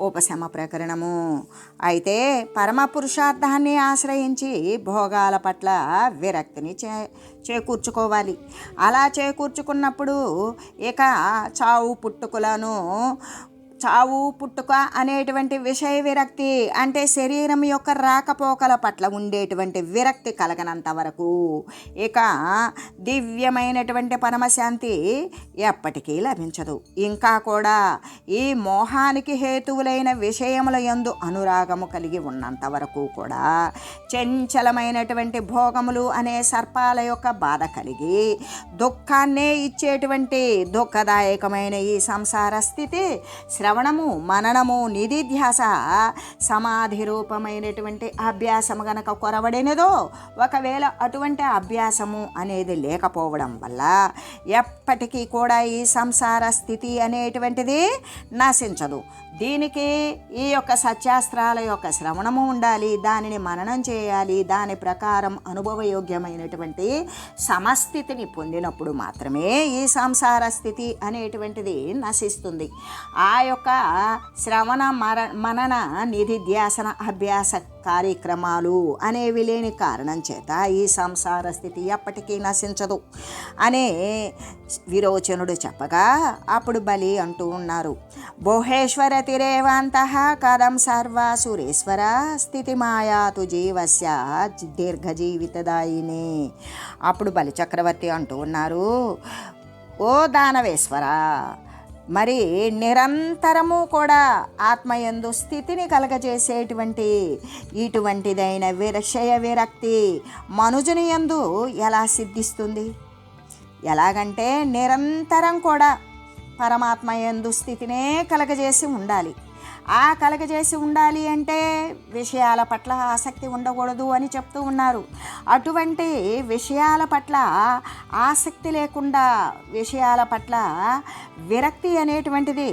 ఉపశమ ప్రకరణము అయితే పరమ పురుషార్థాన్ని ఆశ్రయించి భోగాల పట్ల విరక్తిని చే చేకూర్చుకోవాలి. అలా చేకూర్చుకున్నప్పుడు ఇక చావు పుట్టుకులను చావు పుట్టుక అనేటువంటి విషయ విరక్తి అంటే శరీరం యొక్క రాకపోకల పట్ల ఉండేటువంటి విరక్తి కలగనంత వరకు ఇక దివ్యమైనటువంటి పరమశాంతి ఎప్పటికీ లభించదు. ఇంకా కూడా ఈ మోహానికి హేతువులైన విషయముల యందు అనురాగము కలిగి ఉన్నంత వరకు కూడా చంచలమైనటువంటి భోగములు అనే సర్పాల యొక్క బాధ కలిగి దుఃఖాన్నే ఇచ్చేటువంటి దుఃఖదాయకమైన ఈ సంసార స్థితి శ్రవణము మననము నిధిధ్యాస సమాధి రూపమైనటువంటి అభ్యాసము గనక కొరవడినదో ఒకవేళ అటువంటి అభ్యాసము అనేది లేకపోవడం వల్ల ఎప్పటికీ కూడా ఈ సంసార స్థితి అనేటువంటిది నశించదు. దీనికి ఈ యొక్క సత్యాస్త్రాల యొక్క శ్రవణము ఉండాలి దానిని మననం చేయాలి దాని ప్రకారం అనుభవయోగ్యమైనటువంటి సమస్థితిని పొందినప్పుడు మాత్రమే ఈ సంసార స్థితి అనేటువంటిది నశిస్తుంది. ఆ యొక్క శ్రవణ మర మనన నిధిధ్యాసన అభ్యాస కార్యక్రమాలు అనేవి లేని కారణం చేత ఈ సంసార స్థితి ఎప్పటికీ నశించదు. అనే విరోచనుడు చెప్పగా అప్పుడు బలి అంటూ ఉన్నారు బోహేశ్వర తిరేవాంత కదం సర్వ సురేశ్వర స్థితి మాయాతు జీవస్య దీర్ఘజీవితదాయిని. అప్పుడు బలి చక్రవర్తి అంటూ ఉన్నారు ఓ దానవేశ్వర మరి నిరంతరము కూడా ఆత్మయందు స్థితిని కలగజేసేటువంటి ఇటువంటిదైన విరక్షయ విరక్తి మనుజుని యందు ఎలా సిద్ధిస్తుంది? ఎలాగంటే నిరంతరం కూడా పరమాత్మ ఎందు స్థితినే కలగజేసి ఉండాలి. ఆ కలగజేసి ఉండాలి అంటే విషయాల పట్ల ఆసక్తి ఉండకూడదు అని చెప్తూ ఉన్నారు. అటువంటి విషయాల పట్ల ఆసక్తి లేకుండా విషయాల పట్ల విరక్తి అనేటువంటిది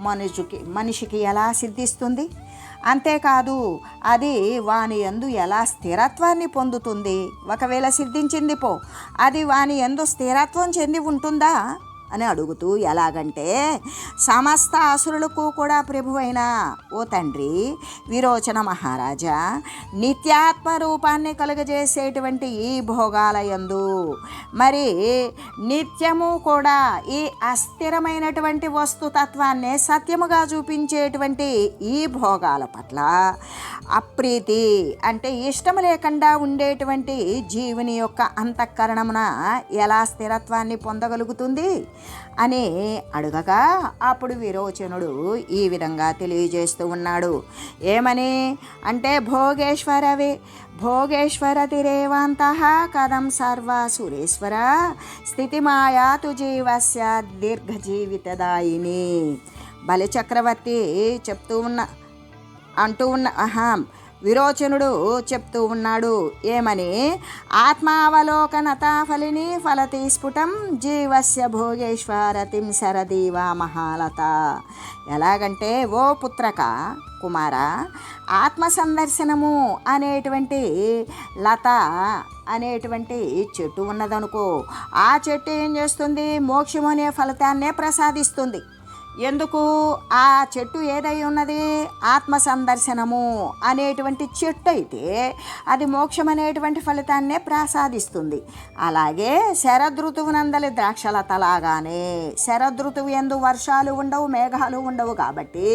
మనుషుకి మనిషికి ఎలా సిద్ధిస్తుంది? అంతేకాదు అది వాని ఎందు ఎలా స్థిరత్వాన్ని పొందుతుంది? ఒకవేళ సిద్ధించింది పో అది వాని ఎందు స్థిరత్వం చెంది ఉంటుందా? అని అడుగుతూ ఎలాగంటే సమస్త అసురులకు కూడా ప్రభువైన ఓ తండ్రి విరోచన మహారాజా నిత్యాత్మ రూపాన్ని కలుగజేసేటువంటి ఈ భోగాలయందు మరి నిత్యము కూడా ఈ అస్థిరమైనటువంటి వస్తుతత్వాన్ని సత్యముగా చూపించేటువంటి ఈ భోగాల పట్ల అప్రీతి అంటే ఇష్టం లేకుండా ఉండేటువంటి జీవుని యొక్క అంతఃకరణమున ఎలా స్థిరత్వాన్ని పొందగలుగుతుంది? అని అడుగగా అప్పుడు విరోచనుడు ఈ విధంగా తెలియజేస్తూ ఉన్నాడు. ఏమని? అంటే భోగేశ్వరవే భోగేశ్వర తిరేవంత కథం సర్వ సురేశ్వర స్థితిమాయాతు జీవస్య దీర్ఘజీవితదాయిని. బలిచక్రవర్తి చెప్తూ ఉన్న అంటూ ఉన్న అహం విరోచనుడు చెప్తూ ఉన్నాడు. ఏమని? ఆత్మావలోకనత ఫలిని ఫలతి స్ఫుటం జీవస్య భోగేశ్వరతిం శరదీవా మహాలత. ఎలాగంటే ఓ పుత్రక కుమార ఆత్మ సందర్శనము అనేటువంటి లత అనేటువంటి చెట్టు ఉన్నదనుకో ఆ చెట్టు ఏం చేస్తుంది? మోక్షం అనే ఫలితాన్నే ప్రసాదిస్తుంది. ఎందుకు? ఆ చెట్టు ఏదై ఉన్నది? ఆత్మ సందర్శనము అనేటువంటి చెట్టు అయితే అది మోక్షం అనేటువంటి ఫలితాన్నే ప్రసాదిస్తుంది. అలాగే శరదృతువునందలి ద్రాక్షలతలాగానే శరదృతువు ఎందు వర్షాలు ఉండవు మేఘాలు ఉండవు కాబట్టి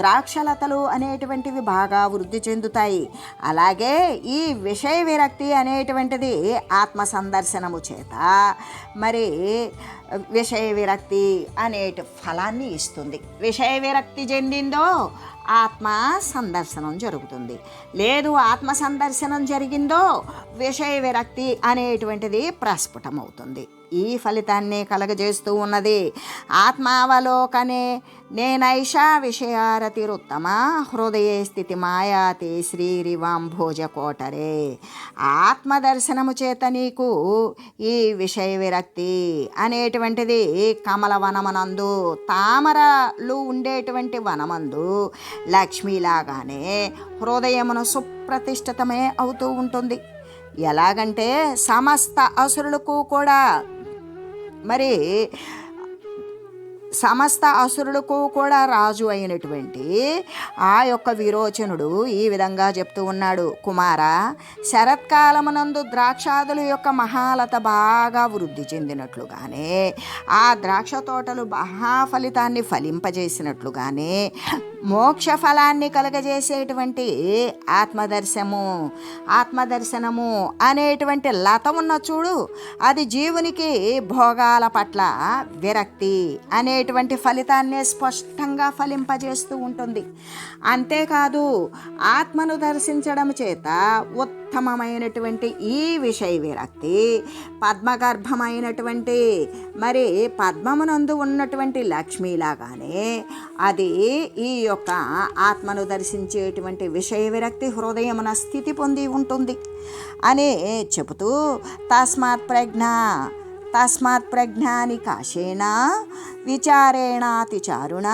ద్రాక్షలతలు అనేటువంటివి బాగా వృద్ధి చెందుతాయి. అలాగే ఈ విషయ విరక్తి అనేటువంటిది ఆత్మ సందర్శనము చేత మరి విషయ విరక్తి అనేటి ఫలాన్ని ఇస్తుంది. విషయ విరక్తి చెందిందో ఆత్మ సందర్శనం జరుగుతుంది. లేదు ఆత్మ సందర్శనం జరిగిందో విషయ విరక్తి అనేటువంటిది ప్రస్ఫుటమవుతుంది. ఈ ఫలితాన్ని కలగజేస్తూ ఉన్నది. ఆత్మావలోకనే నేనైషా విషయారతిరుత్తమ హృదయ స్థితి మాయాతి శ్రీరివాంభోజ కోటరే ఆత్మదర్శనము చేత నీకు ఈ విషయ విరక్తి అనేటువంటిది కమలవనమనందు తామరలు ఉండేటువంటి వనమందు లక్ష్మీలాగానే హృదయమును సుప్రతిష్ఠితమే అవుతూ ఉంటుంది. ఎలాగంటే సమస్త అసురులకు కూడా మరి సమస్త అసురులకు కూడా రాజు అయినటువంటి ఆ యొక్క విరోచనుడు ఈ విధంగా చెప్తూ ఉన్నాడు. కుమార శరత్కాలమునందు ద్రాక్షాదుల యొక్క మహాలత బాగా వృద్ధి చెందినట్లుగానే ఆ ద్రాక్ష తోటలు మహా ఫలితాన్ని ఫలింపజేసినట్లుగానే మోక్ష ఫలాన్ని కలగజేసేటువంటి ఆత్మదర్శనము ఆత్మదర్శనము అనేటువంటి లత ఉన్న చూడు అది జీవునికి భోగాల పట్ల విరక్తి అనేటువంటి ఫలితాన్ని స్పష్టంగా ఫలింపజేస్తూ ఉంటుంది. అంతేకాదు ఆత్మను దర్శించడం చేత ఉత్తమమైనటువంటి ఈ విషయ విరక్తి పద్మగర్భమైనటువంటి మరి పద్మమునందు ఉన్నటువంటి లక్ష్మిలాగానే అది ఈ యొక్క ఆత్మను దర్శించేటువంటి విషయ విరక్తి హృదయమున స్థితి పొంది ఉంటుంది. అని చెబుతూ తస్మాత్ ప్రజ్ఞ తస్మాత్ ప్రజ్ఞాని కాశేన విచారేణాతిచారుణ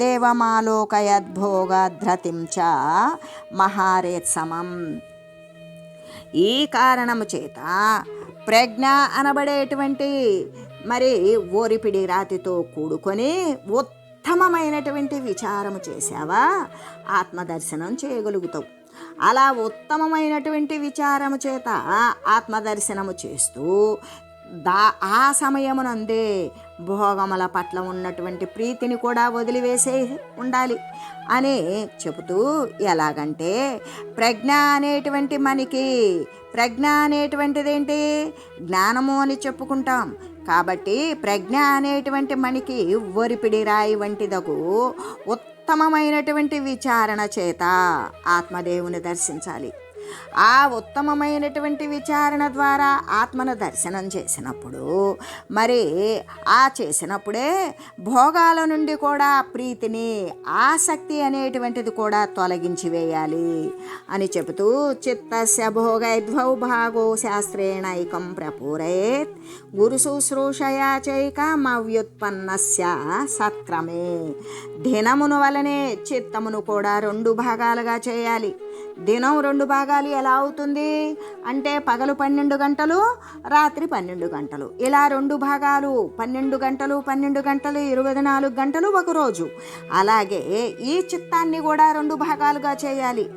దేవమాలోకయద్భోగధృతిం చ మహారేత్సమం ఈ కారణము చేత ప్రజ్ఞ అనబడేటువంటి మరి ఓరిపిడి రాతితో కూడుకొని ఉత్తమమైనటువంటి విచారము చేసావా ఆత్మదర్శనం చేయగలుగుతావు. అలా ఉత్తమమైనటువంటి విచారము చేత ఆత్మదర్శనము చేస్తూ దా ఆ సమయమునందే భోగముల పట్ల ఉన్నటువంటి ప్రీతిని కూడా వదిలివేసే ఉండాలి. అని చెబుతూ ఎలాగంటే ప్రజ్ఞ అనేటువంటి మనకి ప్రజ్ఞ అనేటువంటిది ఏంటి జ్ఞానము అని చెప్పుకుంటాం. కాబట్టి ప్రజ్ఞ అనేటువంటి మనకి ఒరిపిడి రాయి వంటిదకు ఉత్తమమైనటువంటి విచారణ చేత ఆత్మదేవుని దర్శించాలి. ఆ ఉత్తమమైనటువంటి విచారణ ద్వారా ఆత్మను దర్శనం చేసినప్పుడు మరి ఆ చేసినప్పుడే భోగాల నుండి కూడా ప్రీతిని ఆసక్తి అనేటువంటిది కూడా తొలగించి వేయాలి అని చెబుతూ చిత్తస్య భోగైద్వౌ భాగో శాస్త్రేణైకం ప్రపూరయేత్. గురు శుశ్రూషయా చైకమవ్యుత్పన్నస్య సత్క్రమే దినమును వలనే చిత్తమును కూడా రెండు భాగాలుగా చేయాలి. దినం రెండు భాగాలు ఎలా అవుతుంది? అంటే పగలు పన్నెండు గంటలు రాత్రి పన్నెండు గంటలు. ఇలా రెండు భాగాలు పన్నెండు గంటలు పన్నెండు గంటలు ఇరవై నాలుగు గంటలు ఒక రోజు. అలాగే ఈ చిత్తాన్ని కూడా రెండు భాగాలుగా చేయాలి.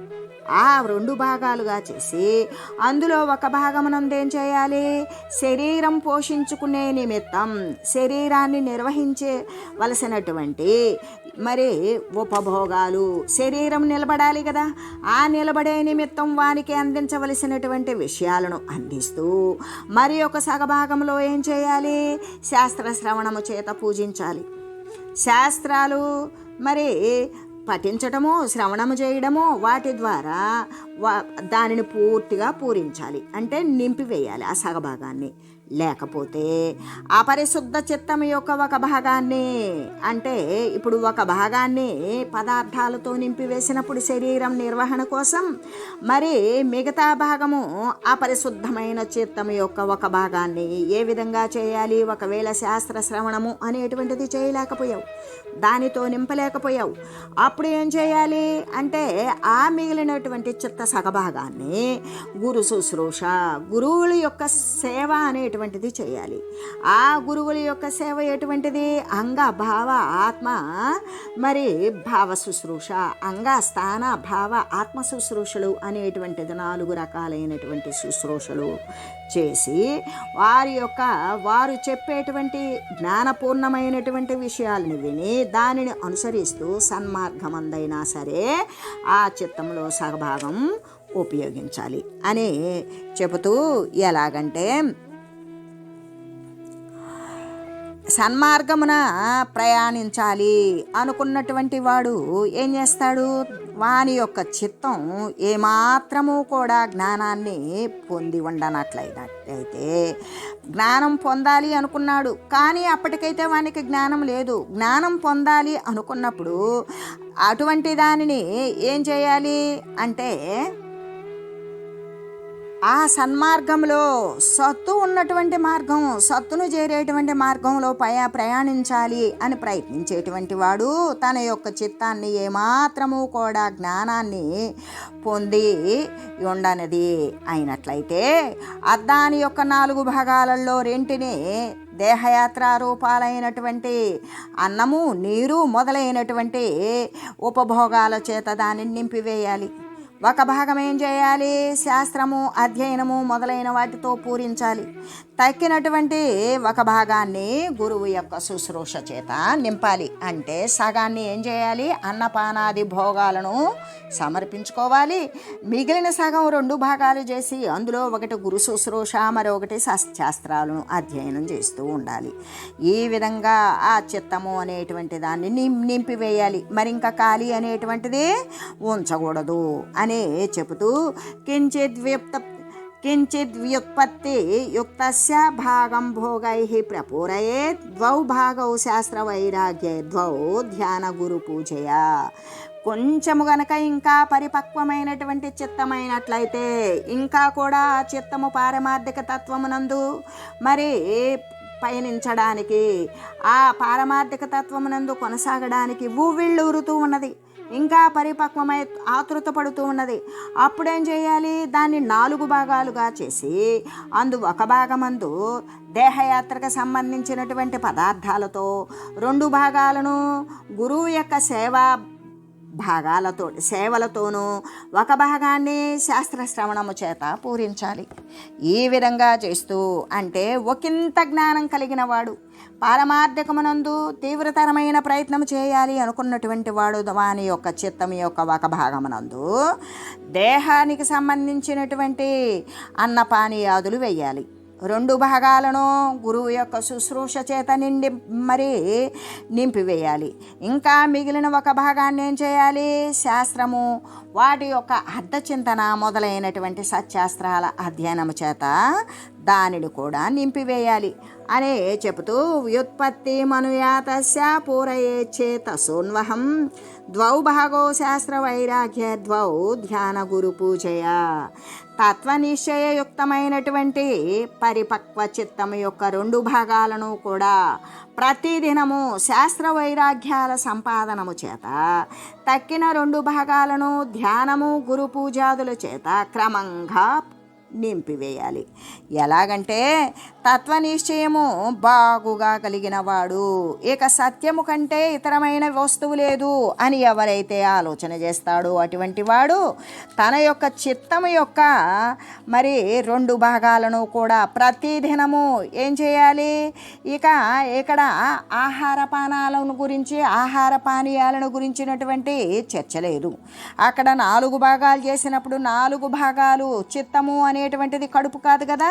ఆ రెండు భాగాలుగా చేసి అందులో ఒక భాగమునందేం చేయాలి? శరీరం పోషించుకునే నిమిత్తం శరీరాన్ని నిర్వహించవలసినటువంటి మరి ఉపభోగాలు శరీరం నిలబడాలి కదా. ఆ నిలబడే నిమిత్తం వానికి అందించవలసినటువంటి విషయాలను అందిస్తూ మరి ఒక సగభాగంలో ఏం చేయాలి? శాస్త్ర శ్రవణము చేత పూజించాలి. శాస్త్రాలు మరి పఠించటమో శ్రవణము చేయడమో వాటి ద్వారా వా దానిని పూర్తిగా పూరించాలి. అంటే నింపివేయాలి ఆ సగభాగాన్ని. లేకపోతే అపరిశుద్ధ చిత్తం యొక్క ఒక భాగాన్ని అంటే ఇప్పుడు ఒక భాగాన్ని పదార్థాలతో నింపివేసినప్పుడు శరీరం నిర్వహణ కోసం మరి మిగతా భాగము అపరిశుద్ధమైన చిత్తం యొక్క ఒక భాగాన్ని ఏ విధంగా చేయాలి? ఒకవేళ శాస్త్ర శ్రవణము అనేటువంటిది చేయలేకపోయావు దానితో నింపలేకపోయావు అప్పుడు ఏం చేయాలి? అంటే ఆ మిగిలినటువంటి చిత్త సగభాగాన్ని గురు శుశ్రూష గురువుల యొక్క సేవ అనే ఎటువంటిది చేయాలి? ఆ గురువుల యొక్క సేవ ఎటువంటిది? అంగ భావ ఆత్మ. మరి భావ శుశ్రూష అంగ స్థాన భావ ఆత్మ శుశ్రూషలు అనేటువంటిది నాలుగు రకాలైనటువంటి శుశ్రూషలు చేసి వారి యొక్క వారు చెప్పేటువంటి జ్ఞానపూర్ణమైనటువంటి విషయాలను విని దానిని అనుసరిస్తూ సన్మార్గమందైనా సరే ఆ చిత్తంలో సగభాగం ఉపయోగించాలి. అని చెబుతూ ఎలాగంటే సన్మార్గమున ప్రయాణించాలి అనుకున్నటువంటి వాడు ఏం చేస్తాడు? వాని యొక్క చిత్తం ఏమాత్రము కూడా జ్ఞానాన్ని పొంది ఉండనట్లయినట్లయితే జ్ఞానం పొందాలి అనుకున్నాడు. కానీ అప్పటికైతే వానికి జ్ఞానం లేదు. జ్ఞానం పొందాలి అనుకున్నప్పుడు అటువంటి దానిని ఏం చేయాలి అంటే ఆ సన్మార్గంలో సత్తు ఉన్నటువంటి మార్గం సత్తును చేరేటువంటి మార్గంలో పయా ప్రయాణించాలి అని ప్రయత్నించేటువంటి వాడు తన యొక్క చిత్తాన్ని ఏమాత్రము కూడా జ్ఞానాన్ని పొంది ఉండనిది అయినట్లయితే అద్దాని యొక్క నాలుగు భాగాలలో రెంటిని దేహయాత్ర రూపాలైనటువంటి అన్నము నీరు మొదలైనటువంటి ఉపభోగాల చేత దానిని నింపివేయాలి. ఒక భాగం ఏం చేయాలి? శాస్త్రము అధ్యయనము మొదలైన వాటితో పూరించాలి. తక్కినటువంటి ఒక భాగాన్ని గురువు యొక్క శుశ్రూష చేత నింపాలి. అంటే సగాన్ని ఏం చేయాలి? అన్నపానాది భోగాలను సమర్పించుకోవాలి. మిగిలిన సగం రెండు భాగాలు చేసి అందులో ఒకటి గురు శుశ్రూష మరొకటి శాస్త్రాలను అధ్యయనం చేస్తూ ఉండాలి. ఈ విధంగా ఆ చిత్తము అనేటువంటి దాన్ని నిం నింపివేయాలి. మరి ఇంకా ఖాళీ అనేటువంటిది ఉంచకూడదు అని చెబుతూ కించిత్ వ్యుప్త కించిత్ వ్యుత్పత్తి యుక్తస్య భాగం భోగై ప్రపూరయే ద్వౌ భాగౌ శాస్త్రవైరాగ్యే ద్వౌ ధ్యాన గురు పూజయ కొంచెము గనక ఇంకా పరిపక్వమైనటువంటి చిత్తమైనట్లయితే ఇంకా కూడా ఆ చిత్తము పారమార్థిక తత్వమునందు మరి పయనించడానికి ఆ పారమార్థిక తత్వమునందు కొనసాగడానికి ఊవిళ్ళూరుతూ ఉన్నది. ఇంకా పరిపక్వమై ఆతృత పడుతూ ఉన్నది. అప్పుడేం చేయాలి? దాన్ని నాలుగు భాగాలుగా చేసి అందు ఒక భాగమందు దేహయాత్రకు సంబంధించినటువంటి పదార్థాలతో రెండు భాగాలను గురువు యొక్క సేవా భాగాలతో సేవలతోనూ ఒక భాగాన్ని శాస్త్రశ్రవణము చేత పూరించాలి. ఈ విధంగా చేస్తూ అంటే ఒకంత జ్ఞానం కలిగిన వాడు పారమార్థకమునందు తీవ్రతరమైన ప్రయత్నం చేయాలి అనుకున్నటువంటి వాడు వాని యొక్క చిత్తం యొక్క ఒక భాగమునందు దేహానికి సంబంధించినటువంటి అన్నపానీయాదులు వేయాలి. రెండు భాగాలను గురువు యొక్క శుశ్రూష చేత నిండి మరి నింపివేయాలి. ఇంకా మిగిలిన ఒక భాగాన్ని ఏం చేయాలి? శాస్త్రము. వాటి యొక్క అర్ధచింతన మొదలైనటువంటి సత్శాస్త్రాల అధ్యయనము చేత దానిని కూడా నింపివేయాలి అనే చెబుతూ వ్యుత్పత్తి మనుయాతస్య పూరయే చేతసోన్వహం ద్వౌ భాగో శాస్త్ర వైరాగ్య ద్వౌ ధ్యాన గురు పూజయ. తత్వనిశ్చయయుక్తమైనటువంటి పరిపక్వ చిత్తం యొక్క రెండు భాగాలను కూడా ప్రతిదినము శాస్త్ర వైరాగ్యాల సంపాదనము చేత తక్కిన రెండు భాగాలను ధ్యానము గురు పూజాదుల చేత క్రమంగా నింపివేయాలి. ఎలాగంటే తత్వనిశ్చయము బాగుగా కలిగిన వాడు ఇక సత్యము కంటే ఇతరమైన వస్తువు లేదు అని ఎవరైతే ఆలోచన చేస్తాడో అటువంటి వాడు తన యొక్క చిత్తము యొక్క మరి రెండు భాగాలను కూడా ప్రతిదినము ఏం చేయాలి? ఇక ఇక్కడ ఆహార పానాలను గురించి ఆహార పానీయాలను గురించినటువంటి చర్చ లేదు. అక్కడ నాలుగు భాగాలు చేసినప్పుడు నాలుగు భాగాలు చిత్తము అనేటువంటిది కడుపు కాదు కదా.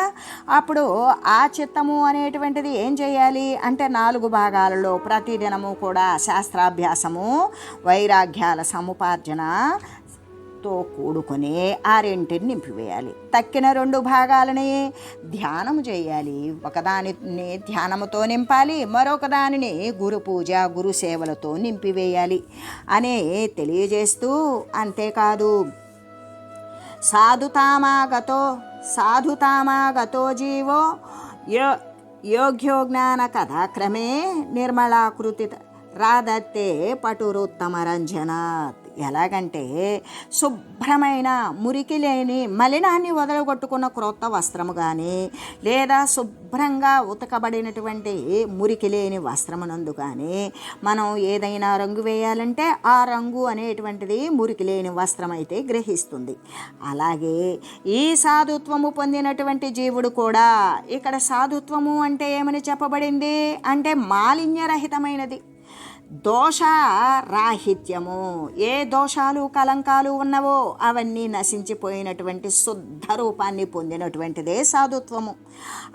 అప్పుడు ఆ చిత్తము అనేటువంటిది ఏం చేయాలి అంటే నాలుగు భాగాలలో ప్రతిదినము కూడా శాస్త్రాభ్యాసము వైరాగ్యాల సముపార్జన తో కూడుకొని ఆ రెంటిని నింపివేయాలి. తక్కిన రెండు భాగాలని ధ్యానము చేయాలి. ఒకదానిని ధ్యానముతో నింపాలి మరొక దానిని గురు పూజ గురు సేవలతో నింపివేయాలి అని తెలియజేస్తూ అంతేకాదు సాధుతామాగతో సాధుతామాగతో జీవో యో యోగ్యో జ్ఞాన కథాక్రమే నిర్మలాకృతి రాధత్తే పటురుత్తమరంజనాత్ ఎలాగంటే శుభ్రమైన మురికి లేని మలినాన్ని వదలగొట్టుకున్న క్రొత్త వస్త్రము కానీ లేదా శుభ్రంగా ఉతకబడినటువంటి మురికి లేని వస్త్రమునందు కానీ మనం ఏదైనా రంగు వేయాలంటే ఆ రంగు అనేటువంటిది మురికి లేని వస్త్రం అయితే గ్రహిస్తుంది. అలాగే ఈ సాధుత్వము పొందినటువంటి జీవుడు కూడా ఇక్కడ సాధుత్వము అంటే ఏమని చెప్పబడింది? అంటే మాలిన్యరహితమైనది. దోష రాహిత్యము ఏ దోషాలు కలంకాలు ఉన్నవో అవన్నీ నశించిపోయినటువంటి శుద్ధ రూపాన్ని పొందినటువంటిదే సాధుత్వము.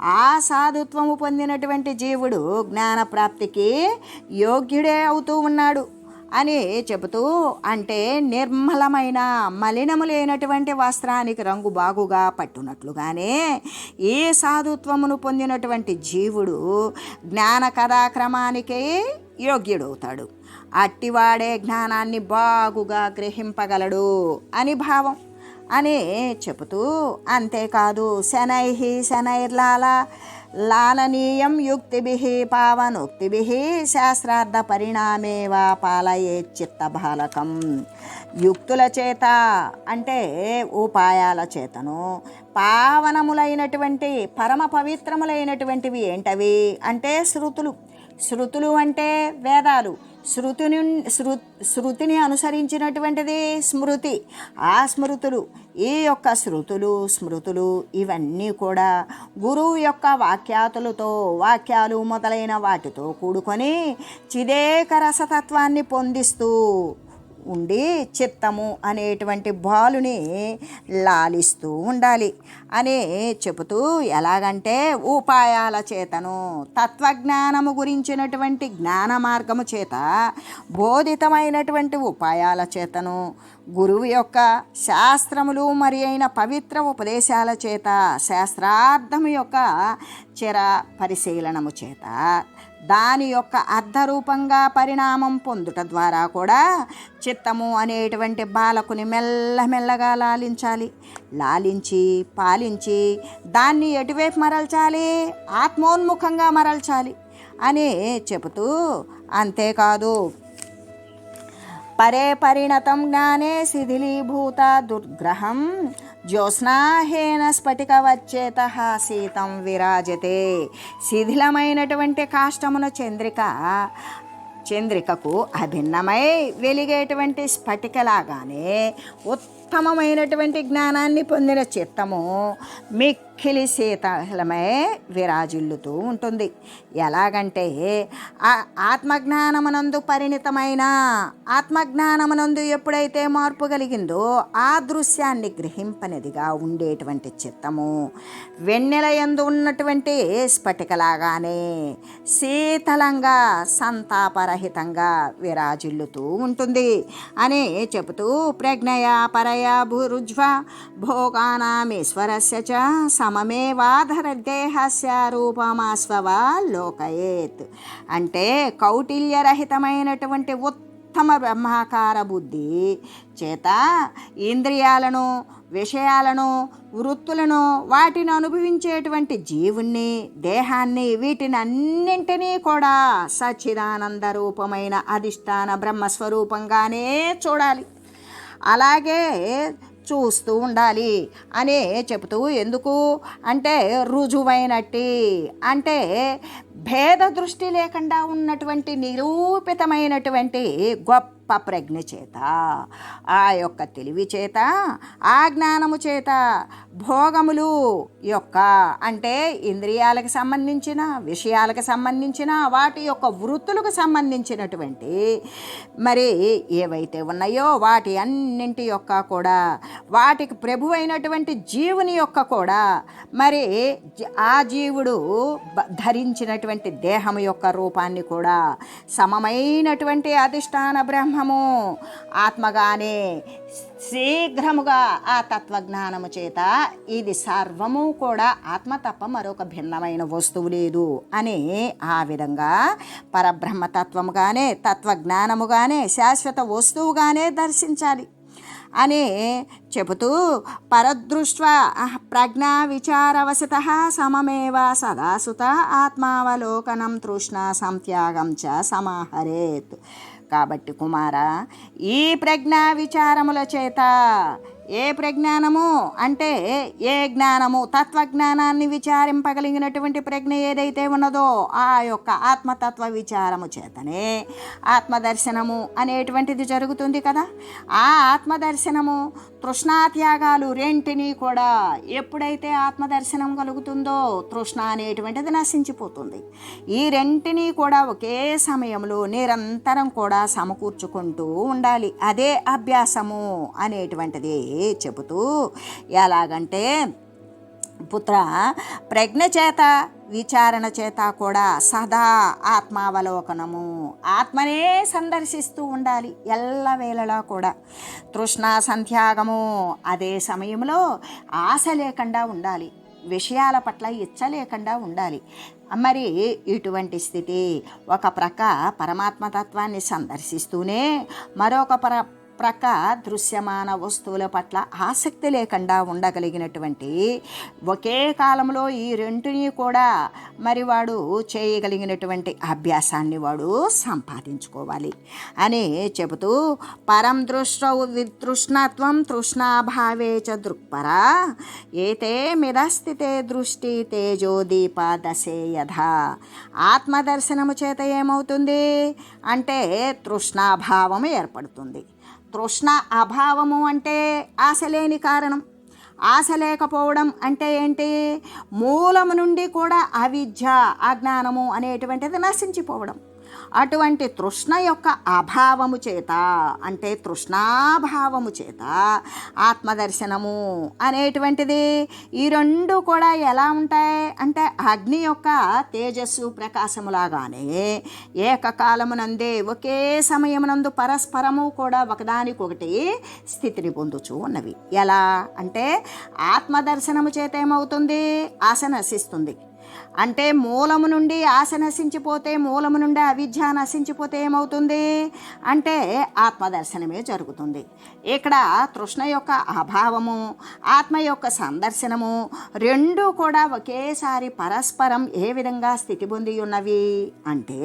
ఆ సాధుత్వము పొందినటువంటి జీవుడు జ్ఞానప్రాప్తికి యోగ్యుడే అవుతూ ఉన్నాడు అని చెబుతూ అంటే నిర్మలమైన మలినము లేనటువంటి వస్త్రానికి రంగు బాగుగా పట్టునట్లుగానే ఈ సాధుత్వమును పొందినటువంటి జీవుడు జ్ఞాన కథాక్రమానికి యోగ్యుడవుతాడు. అట్టివాడే జ్ఞానాన్ని బాగుగా గ్రహింపగలడు అని భావం. అని చెబుతూ అంతేకాదు శనై శనైర్లాల లాలనీయం యుక్తిభి పావనోక్తిభి శాస్త్రార్థ పరిణామేవా పాలయే చిత్తబాలకం. యుక్తుల చేత అంటే ఉపాయాల చేతను. పావనములైనటువంటి పరమ పవిత్రములైనటువంటివి ఏంటవి? అంటే శృతులు. శృతులు అంటే వేదాలు. శృతిని శృ శృతిని అనుసరించినటువంటిది స్మృతి. ఆ స్మృతులు ఈ యొక్క శృతులు స్మృతులు ఇవన్నీ కూడా గురువు యొక్క వాక్యాతులతో వాక్యాలు మొదలైన వాటితో కూడుకొని చిదేక రసతత్వాన్ని పొందిస్తూ ఉండి చిత్తము అనేటువంటి బాలుని లాలిస్తూ ఉండాలి. అని చెబుతూ ఎలాగంటే ఉపాయాల చేతను తత్వజ్ఞానము గురించినటువంటి జ్ఞాన మార్గము చేత బోధితమైనటువంటి ఉపాయాల చేతను గురువు యొక్క శాస్త్రములు మరి అయిన పవిత్ర ఉపదేశాల చేత శాస్త్రార్థము యొక్క చిర పరిశీలనము చేత దాని యొక్క అర్ధరూపంగా పరిణామం పొందుట ద్వారా కూడా చిత్తము అనేటువంటి బాలకుని మెల్లమెల్లగా లాలించాలి. లాలించి పాలించి దాన్ని ఎటువైపు మరల్చాలి? ఆత్మోన్ముఖంగా మరల్చాలి అని చెబుతూ అంతేకాదు పరే పరిణతం జ్ఞానే శిథిలీభూత దుర్గ్రహం. జ్యోత్స్నాహేన స్ఫటిక వచ్చేత శీతం విరాజతే. శిథిలమైనటువంటి కాష్టమున చంద్రిక చంద్రికకు అభిన్నమై వెలిగేటువంటి స్ఫటికలాగానే ఉత్తమమైనటువంటి జ్ఞానాన్ని పొందిన చిత్తము మిక్కిలి శీతలమై విరాజిల్లుతూ ఉంటుంది. ఎలాగంటే ఆత్మజ్ఞానమునందు పరిణితమైన ఆత్మజ్ఞానమునందు ఎప్పుడైతే మార్పు కలిగిందో ఆ దృశ్యాన్ని గ్రహింపనిదిగా ఉండేటువంటి చిత్తము. వెన్నెల ఎందు ఉన్నటువంటి స్ఫటికలాగానే శీతలంగా సంతాపరహితంగా విరాజిల్లుతూ ఉంటుంది అని చెబుతూ ప్రజ్ఞయా పరయ భూరుజ్వ భోగానామీశ్వరస్య చ సమమేవాధరదేహస్య రూపమాస్వవా లోకయేత్ అంటే కౌటిల్యరహితమైనటువంటి ఉత్తమ బ్రహ్మాకార బుద్ధి చేత ఇంద్రియాలను విషయాలను వృత్తులను వాటిని అనుభవించేటువంటి జీవుణ్ణి దేహాన్ని వీటిని అన్నింటినీ కూడా సచ్చిదానంద రూపమైన అధిష్టాన బ్రహ్మస్వరూపంగానే చూడాలి. అలాగే చూస్తూ ఉండాలి అనే చెబుతూ ఎందుకు? అంటే రుజువైనట్టి అంటే భేద దృష్టి లేకుండా ఉన్నటువంటి నిరూపితమైనటువంటి గొప్ప ప్రజ్ఞ చేత ఆ యొక్క తెలివి చేత ఆ జ్ఞానము చేత భోగములు యొక్క అంటే ఇంద్రియాలకు సంబంధించిన విషయాలకు సంబంధించిన వాటి యొక్క వృత్తులకు సంబంధించినటువంటి మరి ఏవైతే ఉన్నాయో వాటి అన్నింటి యొక్క కూడా వాటికి ప్రభు అయినటువంటి జీవుని యొక్క కూడా మరి ఆ జీవుడు ధరించినటువంటి దేహము యొక్క రూపాన్ని కూడా సమమైనటువంటి అధిష్టాన బ్రహ్మ బ్రహ్మము. ఆత్మగానే శీఘ్రముగా ఆ తత్వజ్ఞానము చేత ఇది సర్వము కూడా ఆత్మ తప్ప మరొక భిన్నమైన వస్తువు లేదు అని ఆ విధంగా పరబ్రహ్మతత్వముగానే తత్వజ్ఞానముగానే శాశ్వత వస్తువుగానే దర్శించాలి అని చెబుతూ పరదృష్ట ప్రజ్ఞా విచారవశత సమమేవ సదాసుత ఆత్మావలోకనం తృష్ణ సంత్యాగం చ సమాహరేత్ కాబట్టి కుమార ఈ ప్రజ్ఞా విచారముల చేత ఏ ప్రజ్ఞానము అంటే ఏ జ్ఞానము తత్వజ్ఞానాన్ని విచారింపగలిగినటువంటి ప్రజ్ఞ ఏదైతే ఉన్నదో ఆ యొక్క ఆత్మతత్వ విచారము చేతనే ఆత్మదర్శనము అనేటువంటిది జరుగుతుంది కదా. ఆ ఆత్మదర్శనము తృష్ణాత్యాగాలు రెంటిని కూడా ఎప్పుడైతే ఆత్మదర్శనం కలుగుతుందో తృష్ణ అనేటువంటిది నశించిపోతుంది. ఈ రెంటిని కూడా ఒకే సమయంలో నిరంతరం కూడా సమకూర్చుకుంటూ ఉండాలి. అదే అభ్యాసము అనేటువంటిది చెబుతూ ఎలాగంటే పుత్ర ప్రజ్ఞ చేత విచారణ చేత కూడా సదా ఆత్మావలోకనము. ఆత్మనే సందర్శిస్తూ ఉండాలి ఎల్లవేళలా కూడా. తృష్ణ సంత్యాగము అదే సమయంలో ఆశ లేకుండా ఉండాలి. విషయాల పట్ల ఇచ్చ లేకుండా ఉండాలి. మరి ఇటువంటి స్థితి ఒక ప్రక్క పరమాత్మతత్వాన్ని సందర్శిస్తూనే మరొక పర ప్రక్క దృశ్యమాన వస్తువుల పట్ల ఆసక్తి లేకుండా ఉండగలిగినటువంటి ఒకే కాలంలో ఈ రెంటిని కూడా మరి వాడు చేయగలిగినటువంటి అభ్యాసాన్ని వాడు సంపాదించుకోవాలి అని చెబుతూ పరం దృష్ట వితృష్ణత్వం తృష్ణాభావే చ దృక్పరా ఏతే మిదస్థితే దృష్టి తేజోదీప దశే యథ ఆత్మదర్శనము చేత ఏమవుతుంది? అంటే తృష్ణాభావం ఏర్పడుతుంది. తృష్ణ అభావము అంటే ఆశ లేని కారణం. ఆశ లేకపోవడం అంటే ఏంటి? మూలము నుండి కూడా అవిద్య అజ్ఞానము అనేటువంటిది నశించిపోవడం. అటువంటి తృష్ణ యొక్క అభావము చేత అంటే తృష్ణాభావము చేత ఆత్మదర్శనము అనేటువంటిది ఈ రెండు కూడా ఎలా ఉంటాయి? అంటే అగ్ని యొక్క తేజస్సు ప్రకాశములాగానే ఏకకాలమునందే ఒకే సమయమునందు పరస్పరము కూడా ఒకదానికొకటి స్థితిని పొందుచు ఉన్నవి. ఎలా? అంటే ఆత్మదర్శనము చేత ఏమవుతుంది? ఆశ నశిస్తుంది. అంటే మూలము నుండి ఆశ నశించిపోతే మూలము నుండి అవిద్య నశించిపోతే ఏమవుతుంది? అంటే ఆత్మదర్శనమే జరుగుతుంది. ఇక్కడ తృష్ణ యొక్క అభావము ఆత్మ యొక్క సందర్శనము రెండు కూడా ఒకేసారి పరస్పరం ఏ విధంగా స్థితి పొంది ఉన్నవి? అంటే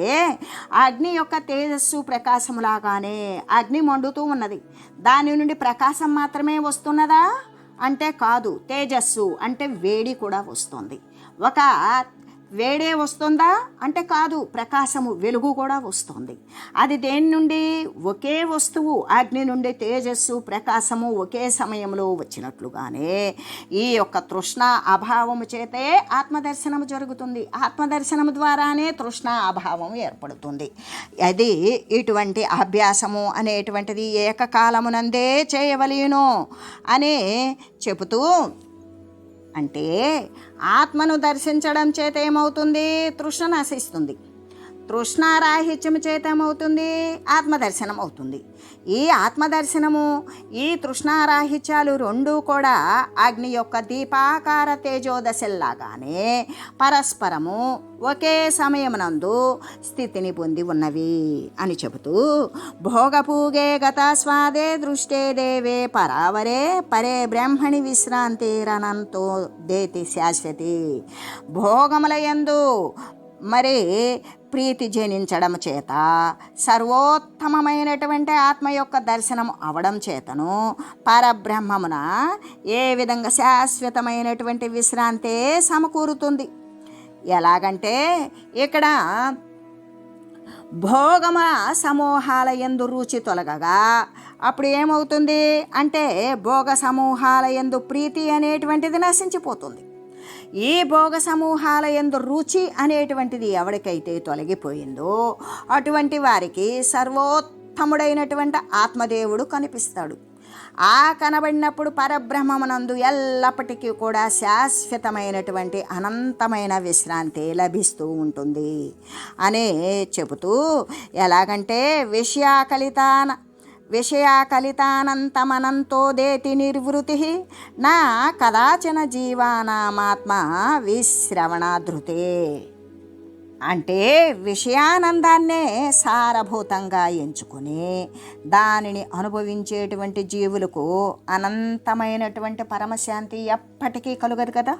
అగ్ని యొక్క తేజస్సు ప్రకాశములాగానే అగ్ని మండుతూ ఉన్నది. దాని నుండి ప్రకాశం మాత్రమే వస్తున్నదా? అంటే కాదు తేజస్సు అంటే వేడి కూడా వస్తుంది. ఒక వేడే వస్తుందా? అంటే కాదు ప్రకాశము వెలుగు కూడా వస్తుంది. అది దేని నుండి? ఒకే వస్తువు అగ్ని నుండి తేజస్సు ప్రకాశము ఒకే సమయంలో వచ్చినట్లుగానే ఈ యొక్క తృష్ణ అభావము చేతే ఆత్మదర్శనము జరుగుతుంది. ఆత్మదర్శనము ద్వారానే తృష్ణ అభావం ఏర్పడుతుంది. అది ఇటువంటి అభ్యాసము అనేటువంటిది ఏకకాలమునందే చేయవలేను అని చెబుతూ అంటే ఆత్మను దర్శించడం చేత ఏమవుతుంది? తృష్ణ నశిస్తుంది. తృష్ణారాహిత్యము చేతమవుతుంది ఆత్మదర్శనం అవుతుంది ఈ ఆత్మదర్శనము ఈ తృష్ణారాహిత్యాలు రెండూ కూడా అగ్ని యొక్క దీపాకార తేజోదశల్లాగానే పరస్పరము ఒకే సమయమునందు స్థితిని పొంది ఉన్నవి అని చెబుతూ భోగపూగే గత స్వాదే దృష్టే దేవే పరావరే పరే బ్రహ్మణి విశ్రాంతి రణంతో దేతి శాశ్వతి. భోగములయందు మరి ప్రీతి జనించడం చేత సర్వోత్తమమైనటువంటి ఆత్మ యొక్క దర్శనం అవడం చేతను. పరబ్రహ్మమున ఏ విధంగా శాశ్వతమైనటువంటి విశ్రాంతే సమకూరుతుంది? ఎలాగంటే ఇక్కడ భోగమ సమూహాల ఎందు రుచి తొలగగా. అప్పుడు ఏమవుతుంది? అంటే భోగ సమూహాల ఎందు ప్రీతి అనేటువంటిది నశించిపోతుంది. ఈ భోగ సమూహాల ఎందు రుచి అనేటువంటిది ఎవరికైతే తొలగిపోయిందో అటువంటి వారికి సర్వోత్తముడైనటువంటి ఆత్మదేవుడు కనిపిస్తాడు. ఆ కనబడినప్పుడు పరబ్రహ్మమునందు ఎల్లప్పటికీ కూడా శాశ్వతమైనటువంటి అనంతమైన విశ్రాంతి లభిస్తూ ఉంటుంది. అనే చెబుతూ ఎలాగంటే విషయాకలితాన విషయాకలితానంతమనంతోదేతి నిర్వృతి నా కదాచన జీవానామాత్మ విశ్రవణాధృతే అంటే విషయానందాన్నే సారభూతంగా ఎంచుకొని దానిని అనుభవించేటువంటి జీవులకు అనంతమైనటువంటి పరమశాంతి ఎప్పటికీ కలుగదు కదా.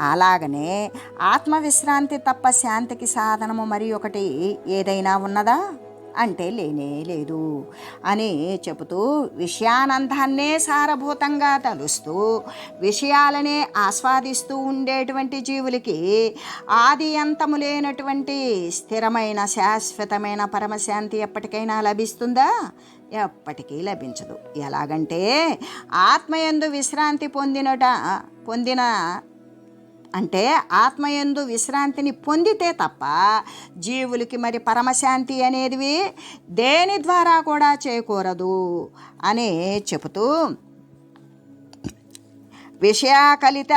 అలాగనే ఆత్మవిశ్రాంతి తప్ప శాంతికి సాధనము మరి ఒకటి ఏదైనా ఉన్నదా? అంటే లేనే లేదు. అని చెబుతూ విషయానందాన్నే సారభూతంగా తలుస్తూ విషయాలనే ఆస్వాదిస్తూ ఉండేటువంటి జీవులకి ఆది అంతము లేనటువంటి స్థిరమైన శాశ్వతమైన పరమశాంతి ఎప్పటికైనా లభిస్తుందా? ఎప్పటికీ లభించదు. ఎలాగంటే ఆత్మయందు విశ్రాంతి పొందినట పొందిన అంటే ఆత్మయందు విశ్రాంతిని పొందితే తప్ప జీవులకి మరి పరమశాంతి అనేది దేని ద్వారా కూడా చేకూరదు అని చెబుతూ విషయాకలిత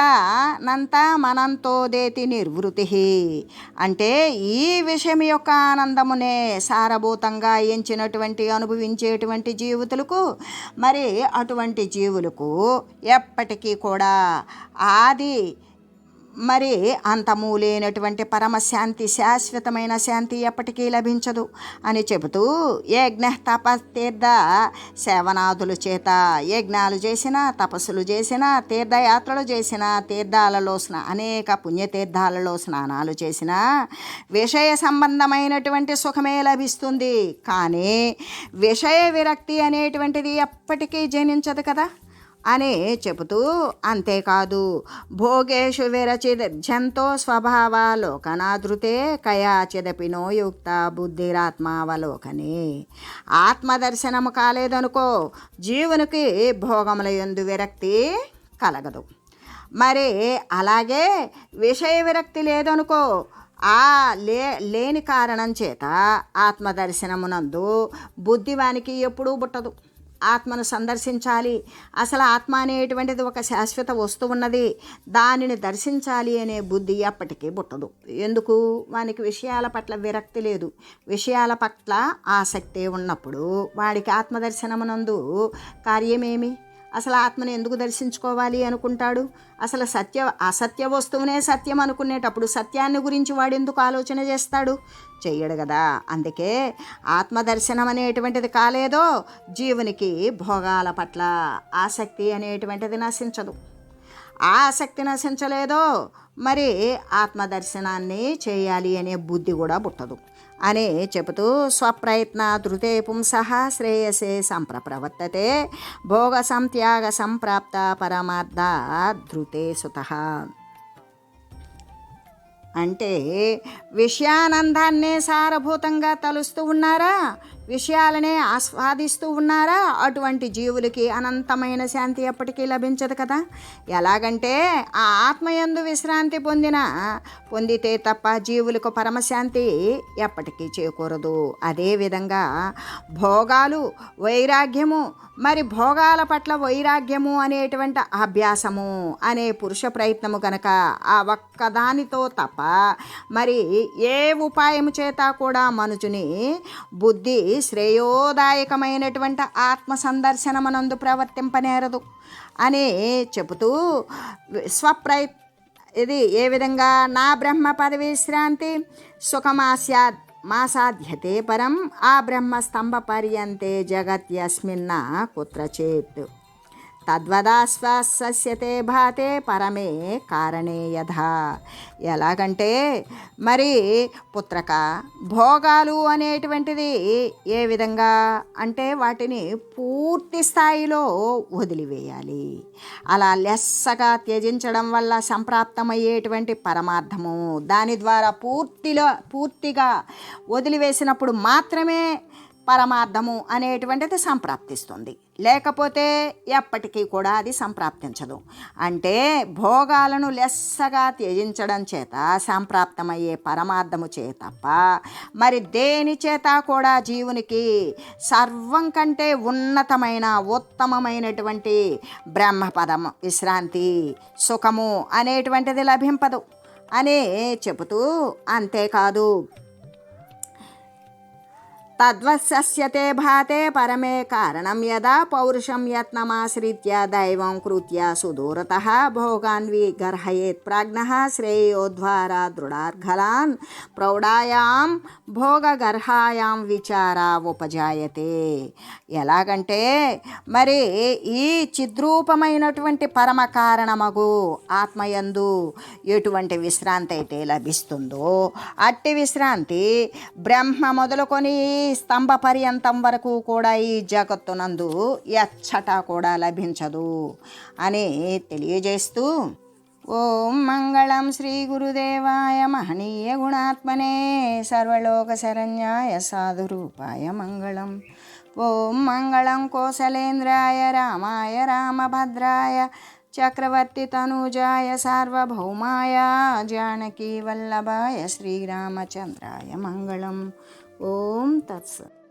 నంత మనంతోదేతి నిర్వృతి. అంటే ఈ విషయం యొక్క ఆనందమునే సారభూతంగా ఎంచినటువంటి అనుభవించేటువంటి జీవితులకు మరి అటువంటి జీవులకు ఎప్పటికీ కూడా ఆది మరి అంతము లేనటువంటి పరమశాంతి శాశ్వతమైన శాంతి ఎప్పటికీ లభించదు అని చెబుతూ యజ్ఞ తపస్తీర్థ సేవనాథుల చేత యజ్ఞాలు చేసిన తపస్సులు చేసిన తీర్థయాత్రలు చేసిన తీర్థాలలో స్నా అనేక పుణ్యతీర్థాలలో స్నానాలు చేసిన విషయ సంబంధమైనటువంటి సుఖమే లభిస్తుంది. కానీ విషయ విరక్తి అనేటువంటిది ఎప్పటికీ జనించదు కదా. అని చెబుతూ అంతేకాదు భోగేషు విరచిజంతో స్వభావ లోకనాధృతే కయాచిదపినో యుక్త బుద్ధిరాత్మావలోకనే. ఆత్మదర్శనము కాలేదనుకో జీవునికి భోగముల యందు విరక్తి కలగదు. మరి అలాగే విషయ విరక్తి లేదనుకో ఆ లే లేని కారణం చేత ఆత్మదర్శనమునందు బుద్ధివానికి ఎప్పుడూ పుట్టదు. ఆత్మను సందర్శించాలి. అసలు ఆత్మ అనేటువంటిది ఒక శాశ్వత వస్తువు ఉన్నది. దానిని దర్శించాలి అనే బుద్ధి అప్పటికీ పుట్టదు. ఎందుకు? వానికి విషయాల పట్ల విరక్తి లేదు. విషయాల పట్ల ఆసక్తి ఉన్నప్పుడు వాడికి ఆత్మదర్శనమునందు కార్యమేమి? అసలు ఆత్మను ఎందుకు దర్శించుకోవాలి అనుకుంటాడు? అసలు సత్య అసత్య వస్తువునే సత్యం అనుకునేటప్పుడు సత్యాన్ని గురించి వాడు ఎందుకు ఆలోచన చేస్తాడు? చెయ్యడు కదా. అందుకే ఆత్మదర్శనం అనేటువంటిది కాలేదో జీవునికి భోగాల పట్ల ఆసక్తి అనేటువంటిది నశించదు. ఆ ఆసక్తి నశించలేదో మరి ఆత్మదర్శనాన్ని చేయాలి అనే బుద్ధి కూడా పుట్టదు. అని చెబుతూ స్వప్రయత్న ధృతే పుంసః శ్రేయసే సంప్రవర్తతే భోగ సంత్యాగ సంప్రాప్త పరమార్థ ధృతే సుత. అంటే విషయానందాన్నే సారభూతంగా తలుస్తూ ఉన్నారా? విషయాలనే ఆస్వాదిస్తూ ఉన్నారా? అటువంటి జీవులకి అనంతమైన శాంతి ఎప్పటికీ లభించదు కదా. ఎలాగంటే ఆ ఆత్మయందు విశ్రాంతి పొందిన పొందితే తప్ప జీవులకు పరమశాంతి ఎప్పటికీ చేకూరదు. అదేవిధంగా భోగాలు వైరాగ్యము మరి భోగాల పట్ల వైరాగ్యము అనేటువంటి అభ్యాసము అనే పురుష ప్రయత్నము కనుక ఆ ఒక్కదానితో తప్ప మరి ఏ ఉపాయము చేత కూడా మనుషుని బుద్ధి శ్రేయోదాయకమైనటువంటి ఆత్మ సందర్శనమనందు ప్రవర్తింపనేరదు. అని చెబుతూ స్వప్రయ ఇది ఏ విధంగా? నా బ్రహ్మ పదవి విశ్రాంతి సుఖమాస్యా మాసాధ్యతే పరం ఆ బ్రహ్మస్తంభ పర్యంతే జగత్యస్మిన్న కుత్రచేత్. తద్వదాశ్వాస్యతే భాతే పరమే కారణే యథా. ఎలాగంటే మరి పుత్రక భోగాలు అనేటువంటిది ఏ విధంగా? అంటే వాటిని పూర్తి స్థాయిలో వదిలివేయాలి. అలా లెస్సగా త్యజించడం వల్ల సంప్రాప్తమయ్యేటువంటి పరమార్థము దాని ద్వారా పూర్తిలో పూర్తిగా వదిలివేసినప్పుడు మాత్రమే పరమార్థము అనేటువంటిది సంప్రాప్తిస్తుంది. లేకపోతే ఎప్పటికీ కూడా అది సంప్రాప్తించదు. అంటే భోగాలను లెస్సగా త్యజించడం చేత సంప్రాప్తమయ్యే పరమార్థము చే తప్ప మరి దేని చేత కూడా జీవునికి సర్వం కంటే ఉన్నతమైన ఉత్తమమైనటువంటి బ్రహ్మపదము విశ్రాంతి సుఖము అనేటువంటిది లభింపదు. అనే చెబుతూ అంతేకాదు. తద్వత్సస్యతే భాతే పరమే కారణం యదా పౌరుషం యత్నమాశ్రిత్య దైవం కృత్య సుదూరత భోగాన్ విగర్హయేత్ ప్రాజ్ఞ శ్రేయోద్వారా దృఢార్ఘలాన్ ప్రౌఢాయాం భోగగర్హాయాం విచార ఉపజాయతే ఎలాగంటే మరి ఈ చిద్రూపమైనటువంటి పరమ కారణమగు ఆత్మయందు ఎటువంటి విశ్రాంతి అయితే లభిస్తుందో అట్టి విశ్రాంతి బ్రహ్మ మొదలుకొని స్తంభ పర్యంతం వరకు కూడా ఈ జగత్తునందు ఎచ్చట కూడా లభించదు అని తెలియజేస్తూ ఓం మంగళం శ్రీ గురుదేవాయ మహనీయ గుణాత్మనే సర్వలోక శరణ్యాయ సాధురూపాయ మంగళం. ఓం మంగళం కోసలేంద్రాయ రామాయ రామభద్రాయ చక్రవర్తి తనూజాయ సార్వభౌమాయ జానకీ వల్లభాయ శ్రీరామచంద్రాయ మంగళం. ఓం తత్సత్